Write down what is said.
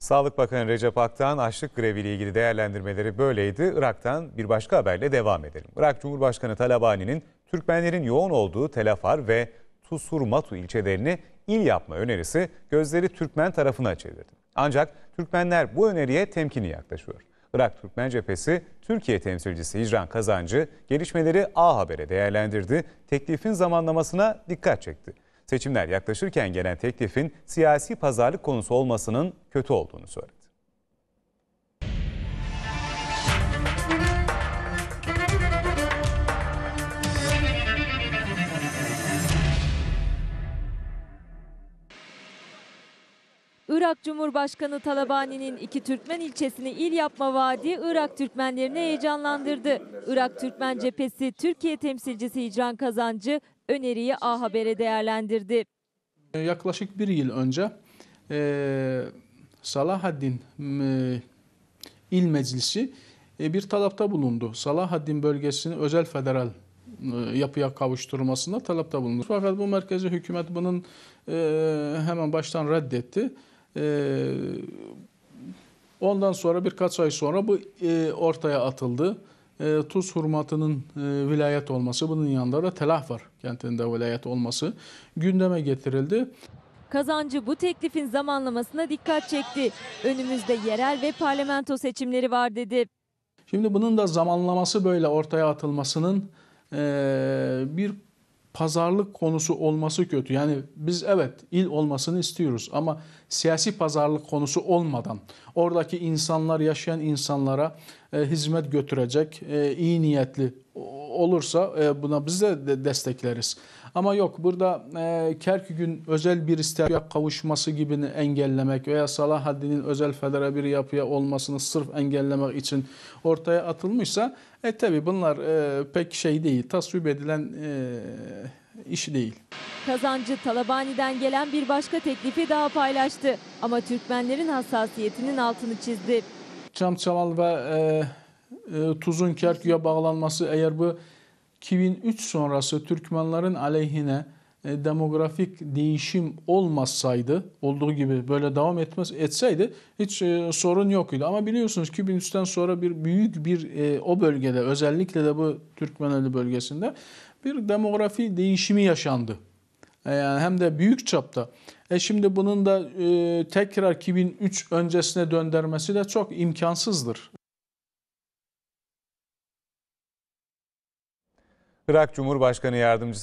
Sağlık Bakanı Recep Ak'tan açlık greviyle ilgili değerlendirmeleri böyleydi. Irak'tan bir başka haberle devam edelim. Irak Cumhurbaşkanı Talabani'nin Türkmenlerin yoğun olduğu Telafar ve Tusurmatu ilçelerini il yapma önerisi gözleri Türkmen tarafına çevirdi. Ancak Türkmenler bu öneriye temkinli yaklaşıyor. Irak Türkmen Cephesi Türkiye temsilcisi Hicran Kazancı gelişmeleri A Haber'e değerlendirdi. Teklifin zamanlamasına dikkat çekti. Seçimler yaklaşırken gelen teklifin siyasi pazarlık konusu olmasının kötü olduğunu söyledi. Irak Cumhurbaşkanı Talabani'nin iki Türkmen ilçesini il yapma vaadi Irak Türkmenlerini heyecanlandırdı. Irak Türkmen Cephesi Türkiye temsilcisi Hicran Kazancı öneriyi A Haber'e değerlendirdi. Yaklaşık bir yıl önce e, Salahaddin e, İl Meclisi e, bir talapta bulundu. Salahaddin bölgesini özel federal e, yapıya kavuşturulmasında talapta bulundu. Fakat bu merkezi hükümet bunun e, hemen baştan reddetti. E, ondan sonra birkaç ay sonra bu e, ortaya atıldı. E, Tuz hurmatının e, vilayet olması, bunun yanında da Telahvar kentinde vilayet olması gündeme getirildi. Kazancı bu teklifin zamanlamasına dikkat çekti. Önümüzde yerel ve parlamento seçimleri var dedi. Şimdi bunun da zamanlaması böyle ortaya atılmasının eee, bir pazarlık konusu olması kötü. Yani biz evet il olmasını istiyoruz ama siyasi pazarlık konusu olmadan oradaki insanlar yaşayan insanlara e, hizmet götürecek e, iyi niyetli olursa e, buna biz de de destekleriz. Ama yok burada e, Kerkük'ün özel bir istihdam kavuşması gibini engellemek veya Salahaddin'in özel federal bir yapıya olmasını sırf engellemek için ortaya atılmışsa e tabi bunlar e, pek şey değil, tasvip edilen e, iş değil. Kazancı Talabani'den gelen bir başka teklifi daha paylaştı. Ama Türkmenlerin hassasiyetinin altını çizdi. Çamçamal ve e, e, Tuz'un Kerkük'e bağlanması eğer bu 2003 sonrası Türkmenlerin aleyhine e, demografik değişim olmasaydı, olduğu gibi böyle devam etmez etseydi hiç e, sorun yoktu. Ama biliyorsunuz 2003'ten sonra bir büyük bir e, o bölgede özellikle de bu Türkmeneli bölgesinde bir demografi değişimi yaşandı. E, Yani hem de büyük çapta. E şimdi bunun da e, tekrar 2003 öncesine döndürmesi de çok imkansızdır. Irak Cumhurbaşkanı Yardımcısı